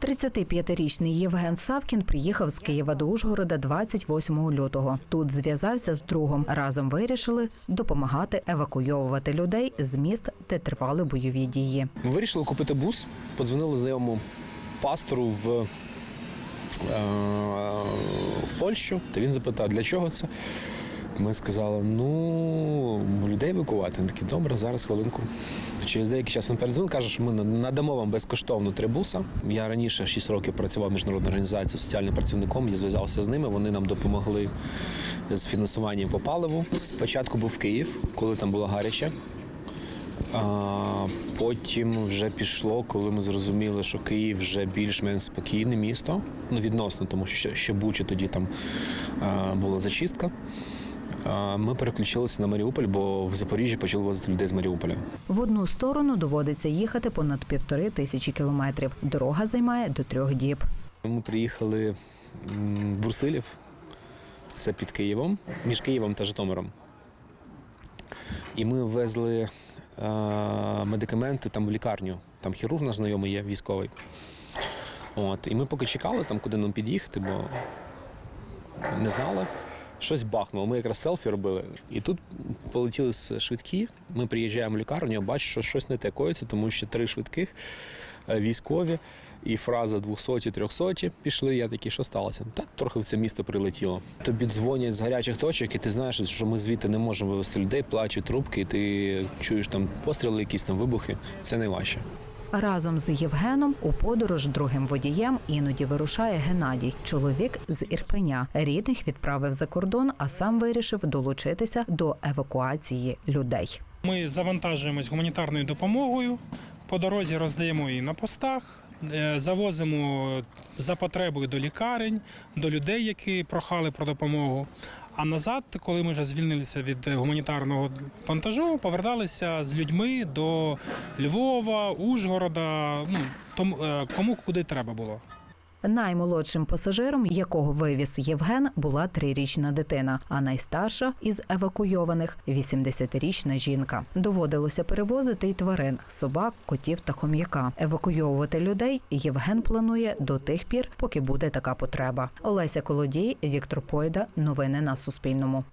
35-річний Євген Савкін приїхав з Києва до Ужгорода 28 лютого. Тут зв'язався з другом. Разом вирішили допомагати евакуйовувати людей з міст, де тривали бойові дії. Ми вирішили купити бус, подзвонили знайомому пастору в, е, в Польщу, та він запитав, для чого це. Ми сказали, ну, людей евакувати. Він такий, добре, зараз хвилинку. Через деякий час він передзвонив, каже, що ми надамо вам безкоштовно три буса. Я раніше 6 років працював в міжнародній організації соціальним працівником, я зв'язався з ними, вони нам допомогли з фінансуванням по паливу. Спочатку був Київ, коли там було гаряче. А потім вже пішло, коли ми зрозуміли, що Київ вже більш-менш спокійне місто. Ну, відносно, тому що ще Бучі тоді там а, була зачистка. Ми переключилися на Маріуполь, бо в Запоріжжі почали возити людей з Маріуполя. В одну сторону доводиться їхати понад півтори тисячі кілометрів. Дорога займає до трьох діб. Ми приїхали в Бурсилів, це під Києвом, між Києвом та Житомиром. І ми везли е, медикаменти там в лікарню. Там хірург наш знайомий є, військовий. От, і ми поки чекали, там, куди нам під'їхати, бо не знали. Щось бахнуло. Ми якраз селфі робили. І тут полетіли швидкі. Ми приїжджаємо в лікарню, бачу, що щось не те коїться, тому що три швидких е, військові, і фраза 200-300 пішли. Я такий, що сталося? Та трохи в це місто прилетіло. Тобі дзвонять з гарячих точок, і ти знаєш, що ми звідти не можемо вивезти людей, плачуть трубки, і ти чуєш там постріли, якісь там вибухи. Це найважче. Разом з Євгеном у подорож другим водієм іноді вирушає Геннадій, чоловік з Ірпеня. Рідних відправив за кордон, а сам вирішив долучитися до евакуації людей. Ми завантажуємось гуманітарною допомогою. По дорозі роздаємо її на постах, завозимо за потребою до лікарень, до людей, які прохали про допомогу. А назад, коли ми вже звільнилися від гуманітарного вантажу, поверталися з людьми до Львова, Ужгорода, ну тому е, кому куди треба було. Наймолодшим пасажиром, якого вивіз Євген, була трирічна дитина, а найстарша із евакуйованих 80-річна жінка. Доводилося перевозити й тварин собак, котів та хом'яка. Евакуйовувати людей Євген планує до тих пір, поки буде така потреба. Олеся Колодій, Віктор Пойда. Новини на Суспільному.